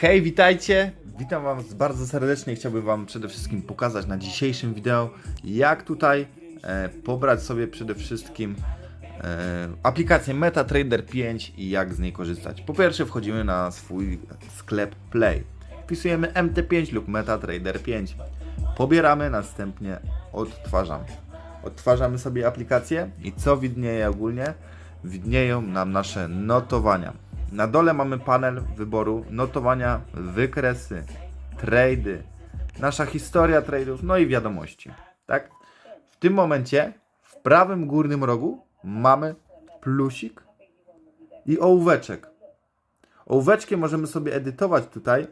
Hej, witajcie! Witam Was bardzo serdecznie. Chciałbym Wam przede wszystkim pokazać na dzisiejszym wideo, jak tutaj e, pobrać sobie przede wszystkim e, aplikację MetaTrader 5 i jak z niej korzystać. Po pierwsze, wchodzimy na swój sklep Play. Wpisujemy MT5 lub MetaTrader 5. Pobieramy, następnie odtwarzamy. Odtwarzamy sobie aplikację i co widnieje ogólnie? Widnieją nam nasze notowania. Na dole mamy panel wyboru notowania, wykresy, trady, nasza historia tradeów, no i wiadomości. Tak? W tym momencie w prawym górnym rogu mamy plusik i ołóweczek. Ołóweczkiem możemy sobie edytować tutaj.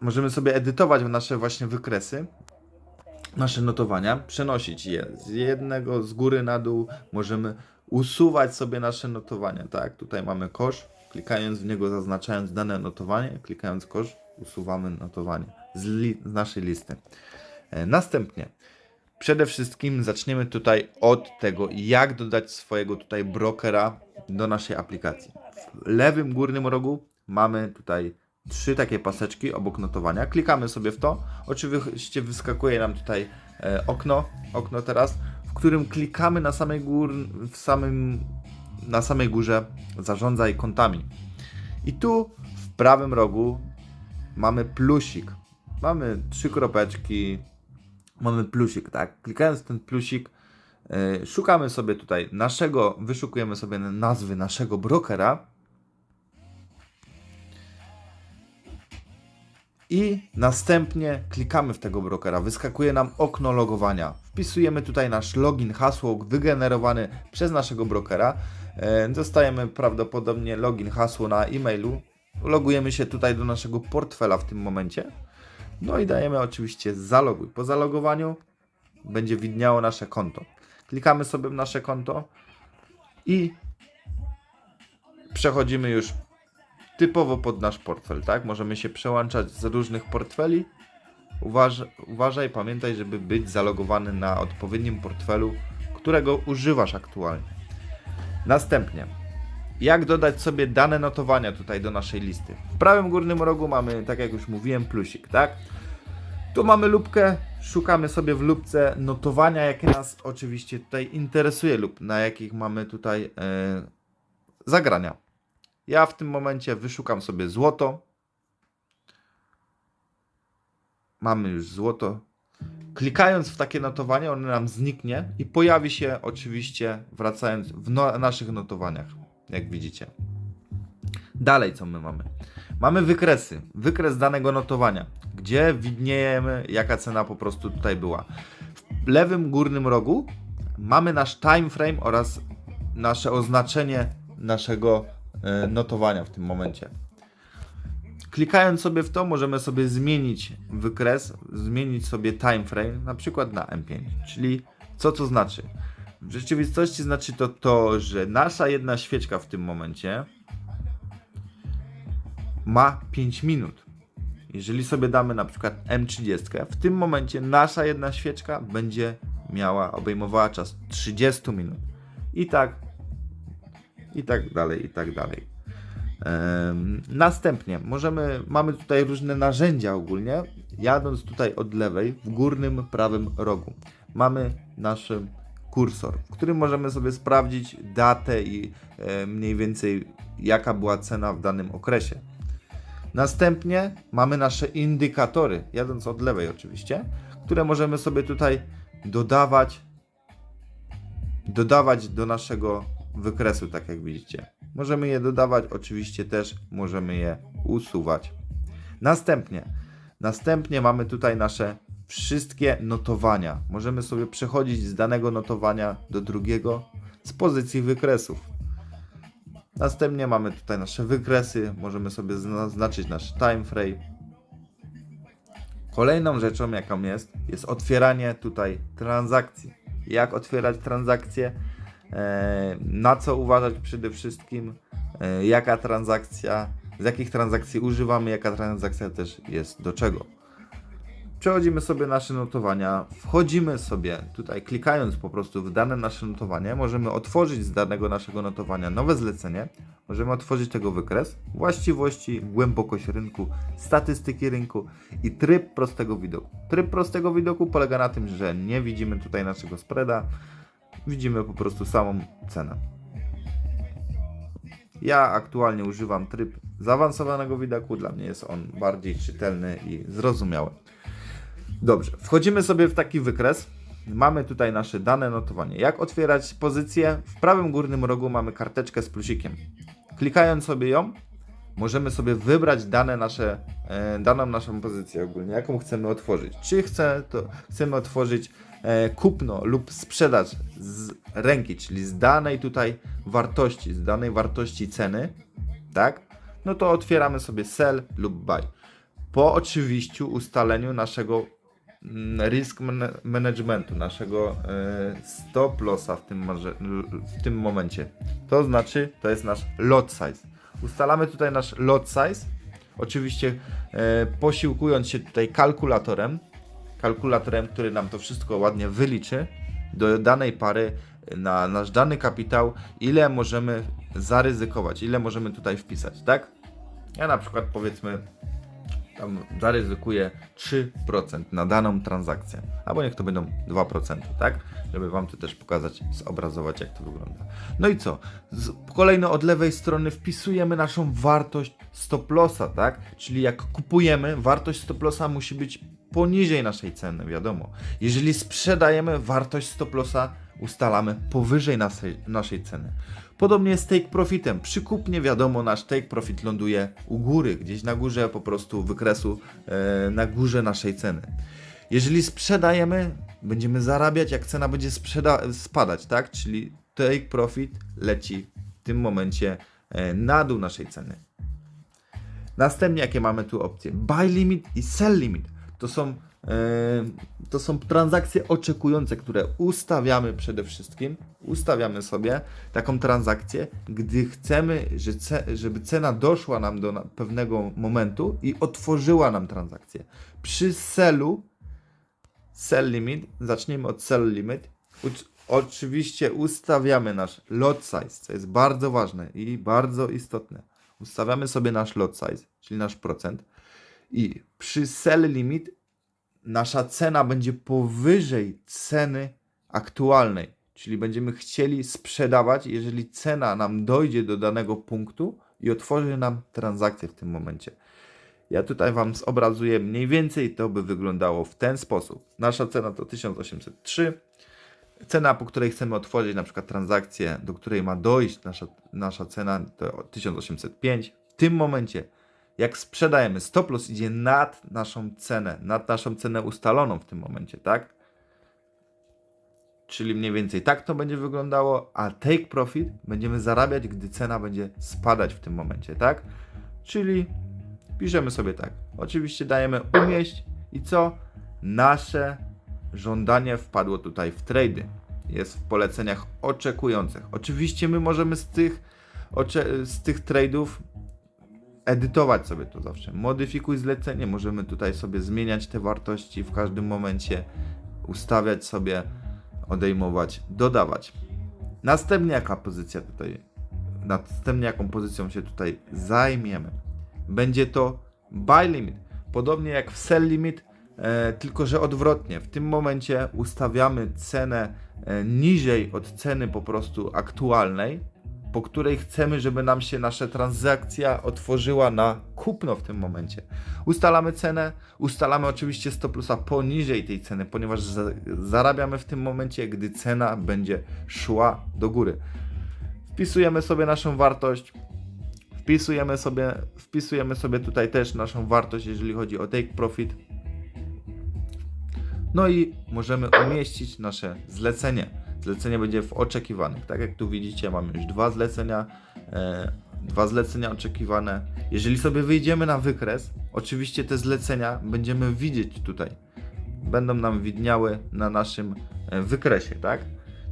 Możemy sobie edytować nasze właśnie wykresy nasze notowania, przenosić je z jednego z góry na dół, możemy usuwać sobie nasze notowania, tak? Tutaj mamy kosz, klikając w niego, zaznaczając dane notowanie, klikając kosz, usuwamy notowanie z, li- z naszej listy. E, Następnie, przede wszystkim zaczniemy tutaj od tego, jak dodać swojego tutaj brokera do naszej aplikacji. W lewym górnym rogu mamy tutaj trzy takie paseczki obok notowania. Klikamy sobie w to. Oczywiście wyskakuje nam tutaj e, okno, okno teraz, w którym klikamy na samej gór, w samym, na samej górze zarządzaj kontami. I tu w prawym rogu mamy plusik. Mamy trzy kropeczki, mamy plusik, tak? Klikając ten plusik, e, szukamy sobie tutaj naszego, wyszukujemy sobie nazwy naszego brokera. I następnie klikamy w tego brokera. Wyskakuje nam okno logowania. Wpisujemy tutaj nasz login, hasło wygenerowany przez naszego brokera. E, Dostajemy prawdopodobnie login, hasło na e-mailu. Logujemy się tutaj do naszego portfela w tym momencie. No i dajemy oczywiście zaloguj. Po zalogowaniu będzie widniało nasze konto. Klikamy sobie w nasze konto i przechodzimy już typowo pod nasz portfel, tak? Możemy się przełączać z różnych portfeli. Uważ, uważaj, pamiętaj, żeby być zalogowany na odpowiednim portfelu, którego używasz aktualnie. Następnie, jak dodać sobie dane notowania tutaj do naszej listy? W prawym górnym rogu mamy, tak jak już mówiłem, plusik, tak? Tu mamy lubkę, szukamy sobie w lubce notowania, jakie nas oczywiście tutaj interesuje lub na jakich mamy tutaj e, zagrania. Ja w tym momencie wyszukam sobie złoto. Mamy już złoto. Klikając w takie notowanie, ono nam zniknie i pojawi się oczywiście wracając w no, naszych notowaniach, jak widzicie. Dalej, co my mamy? Mamy wykresy. Wykres danego notowania, gdzie widniejemy, jaka cena po prostu tutaj była. W lewym górnym rogu mamy nasz time frame oraz nasze oznaczenie naszego notowania w tym momencie. Klikając sobie w to, możemy sobie zmienić wykres, zmienić sobie time frame, na przykład na M5. Czyli co to znaczy? W rzeczywistości znaczy to to, że nasza jedna świeczka w tym momencie ma 5 minut. Jeżeli sobie damy na przykład M30, w tym momencie nasza jedna świeczka będzie miała, obejmowała czas 30 minut. I tak, i tak dalej, i tak dalej. Następnie możemy, mamy tutaj różne narzędzia ogólnie. Jadąc tutaj od lewej, w górnym prawym rogu, mamy nasz kursor, w którym możemy sobie sprawdzić datę i e, mniej więcej jaka była cena w danym okresie. Następnie mamy nasze indykatory, jadąc od lewej oczywiście, które możemy sobie tutaj dodawać, dodawać do naszego wykresu, tak jak widzicie. Możemy je dodawać, oczywiście też możemy je usuwać. Następnie, następnie mamy tutaj nasze wszystkie notowania. Możemy sobie przechodzić z danego notowania do drugiego z pozycji wykresów. Następnie mamy tutaj nasze wykresy, możemy sobie zaznaczyć nasz time frame. Kolejną rzeczą, jaką jest, jest otwieranie tutaj transakcji. Jak otwierać transakcje? E, na co uważać przede wszystkim? E, jaka transakcja, z jakich transakcji używamy, jaka transakcja też jest do czego. Przechodzimy sobie nasze notowania, wchodzimy sobie tutaj, klikając po prostu w dane nasze notowanie, możemy otworzyć z danego naszego notowania nowe zlecenie możemy otworzyć tego wykres, właściwości, głębokość rynku, statystyki rynku i tryb prostego widoku. Tryb prostego widoku polega na tym, że nie widzimy tutaj naszego spreada, widzimy po prostu samą cenę. Ja aktualnie używam tryb zaawansowanego widoku, dla mnie jest on bardziej czytelny i zrozumiały. Dobrze, wchodzimy sobie w taki wykres. Mamy tutaj nasze dane notowanie. Jak otwierać pozycję? W prawym górnym rogu mamy karteczkę z plusikiem. Klikając sobie ją, możemy sobie wybrać dane nasze, e, daną naszą pozycję ogólnie, jaką chcemy otworzyć. Czy chcę, to chcemy otworzyć kupno lub sprzedaż z ręki, czyli z danej tutaj wartości, z danej wartości ceny, tak? No to otwieramy sobie sell lub buy. Po oczywiście ustaleniu naszego mm, risk man- managementu, naszego e, stop lossa w tym, w tym momencie. To znaczy, to jest nasz lot size. Ustalamy tutaj nasz lot size. Oczywiście e, posiłkując się tutaj kalkulatorem, kalkulatorem, który nam to wszystko ładnie wyliczy do danej pary na nasz dany kapitał, ile możemy zaryzykować, ile możemy tutaj wpisać, tak? Ja na przykład powiedzmy tam zaryzykuję 3% na daną transakcję, albo niech to będą 2%, tak? Żeby Wam to też pokazać, zobrazować jak to wygląda. No i co? Z, kolejno od lewej strony wpisujemy naszą wartość stop lossa, tak? Czyli jak kupujemy, wartość stop lossa musi być poniżej naszej ceny, wiadomo. Jeżeli sprzedajemy, wartość stop lossa ustalamy powyżej naszej, naszej ceny. Podobnie z take profitem. Przy kupnie wiadomo, nasz take profit ląduje u góry, gdzieś na górze po prostu wykresu, e, na górze naszej ceny. Jeżeli sprzedajemy, będziemy zarabiać, jak cena będzie spadać, tak? Czyli take profit leci w tym momencie e, na dół naszej ceny. Następnie jakie mamy tu opcje? Buy limit i sell limit. To są, e, to są transakcje oczekujące, które ustawiamy przede wszystkim. Ustawiamy sobie taką transakcję, gdy chcemy, że ce, żeby cena doszła nam do pewnego momentu i otworzyła nam transakcję. Przy sellu, sell limit, zaczniemy od sell limit. Oczywiście ustawiamy nasz lot size, co jest bardzo ważne i bardzo istotne. Ustawiamy sobie nasz lot size, czyli nasz procent. I przy sell limit nasza cena będzie powyżej ceny aktualnej. Czyli będziemy chcieli sprzedawać, jeżeli cena nam dojdzie do danego punktu i otworzy nam transakcję w tym momencie. Ja tutaj Wam zobrazuję mniej więcej, to by wyglądało w ten sposób. Nasza cena to 1803. Cena, po której chcemy otworzyć na przykład transakcję, do której ma dojść nasza, nasza cena, to 1805. W tym momencie, jak sprzedajemy, stop loss idzie nad naszą cenę, nad naszą cenę ustaloną w tym momencie, tak? Czyli mniej więcej tak to będzie wyglądało, a take profit będziemy zarabiać, gdy cena będzie spadać w tym momencie, tak? Czyli piszemy sobie tak. Oczywiście dajemy umieść i co? Nasze żądanie wpadło tutaj w trady. Jest w poleceniach oczekujących. Oczywiście my możemy z tych, z tych trade'ów edytować sobie to zawsze. Modyfikuj zlecenie. Możemy tutaj sobie zmieniać te wartości w każdym momencie, ustawiać sobie, odejmować, dodawać. Następnie jaka pozycja tutaj, następnie jaką pozycją się tutaj zajmiemy. Będzie to buy limit. Podobnie jak w sell limit, e, tylko że odwrotnie. W tym momencie ustawiamy cenę e, niżej od ceny po prostu aktualnej, po której chcemy, żeby nam się nasza transakcja otworzyła na kupno w tym momencie. Ustalamy cenę, ustalamy oczywiście 100 plusa poniżej tej ceny, ponieważ za, zarabiamy w tym momencie, gdy cena będzie szła do góry. Wpisujemy sobie naszą wartość, wpisujemy sobie, wpisujemy sobie tutaj też naszą wartość, jeżeli chodzi o take profit. No i możemy umieścić nasze zlecenie. Zlecenie będzie w oczekiwanych. Tak jak tu widzicie, mamy już dwa zlecenia, e, dwa zlecenia oczekiwane. Jeżeli sobie wyjdziemy na wykres, oczywiście te zlecenia będziemy widzieć tutaj. Będą nam widniały na naszym e, wykresie, tak?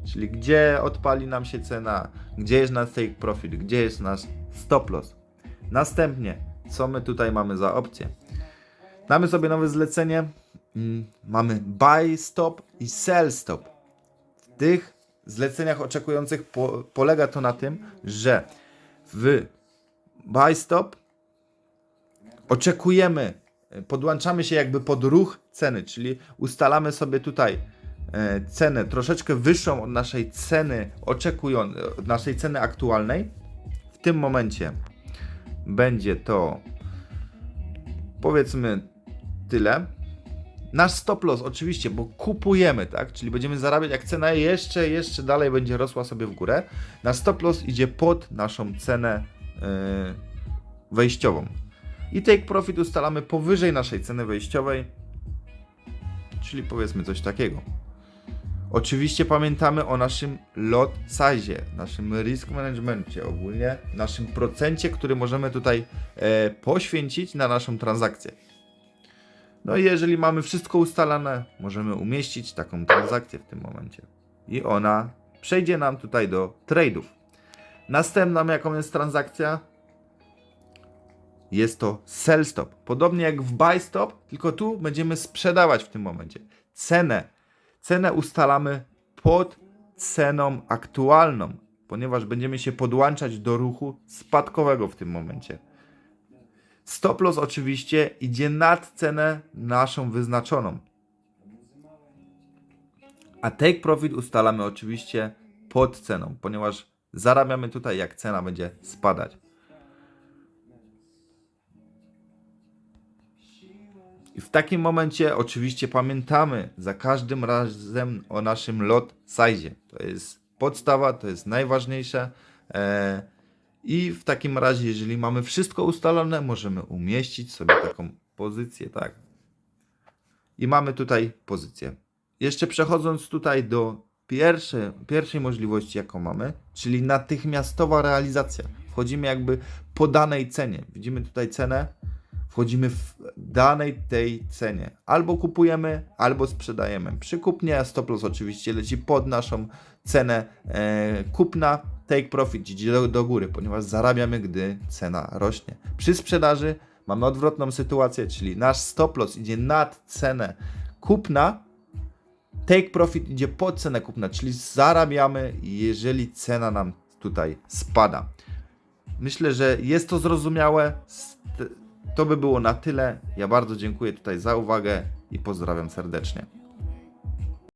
Czyli gdzie odpali nam się cena, gdzie jest nasz take profit, gdzie jest nasz stop loss. Następnie, co my tutaj mamy za opcję? Mamy sobie nowe zlecenie, mm, mamy buy stop i sell stop. Tych zleceniach oczekujących po, polega to na tym, że w buy stop oczekujemy, podłączamy się jakby pod ruch ceny, czyli ustalamy sobie tutaj e, cenę troszeczkę wyższą od naszej ceny oczekującej, od naszej ceny aktualnej. W tym momencie będzie to powiedzmy tyle. Nasz stop loss oczywiście, bo kupujemy, tak? Czyli będziemy zarabiać, jak cena jeszcze, jeszcze dalej będzie rosła sobie w górę. Nasz stop loss idzie pod naszą cenę yy, wejściową. I take profit ustalamy powyżej naszej ceny wejściowej, czyli powiedzmy coś takiego. Oczywiście pamiętamy o naszym lot size, naszym risk managementie ogólnie, naszym procencie, który możemy tutaj e, poświęcić na naszą transakcję. No i jeżeli mamy wszystko ustalane, możemy umieścić taką transakcję w tym momencie. I ona przejdzie nam tutaj do trade'ów. Następną jaką jest transakcja? Jest to sell stop. Podobnie jak w buy stop, tylko tu będziemy sprzedawać w tym momencie. Cenę. Cenę ustalamy pod ceną aktualną, ponieważ będziemy się podłączać do ruchu spadkowego w tym momencie. Stop loss oczywiście idzie nad cenę naszą wyznaczoną. A take profit ustalamy oczywiście pod ceną, ponieważ zarabiamy tutaj jak cena będzie spadać. I w takim momencie oczywiście pamiętamy za każdym razem o naszym lot size. To jest podstawa, to jest najważniejsze. E, I w takim razie, jeżeli mamy wszystko ustalone, możemy umieścić sobie taką pozycję, tak. I mamy tutaj pozycję. Jeszcze przechodząc tutaj do pierwszej, pierwszej możliwości, jaką mamy, czyli natychmiastowa realizacja. Wchodzimy jakby po danej cenie. Widzimy tutaj cenę, wchodzimy w danej tej cenie. Albo kupujemy, albo sprzedajemy. Przy kupnie stop loss oczywiście leci pod naszą cenę e, kupna. Take profit idzie do, do góry, ponieważ zarabiamy, gdy cena rośnie. Przy sprzedaży mamy odwrotną sytuację, czyli nasz stop loss idzie nad cenę kupna. Take profit idzie pod cenę kupna, czyli zarabiamy, jeżeli cena nam tutaj spada. Myślę, że jest to zrozumiałe. To by było na tyle. Ja bardzo dziękuję tutaj za uwagę i pozdrawiam serdecznie.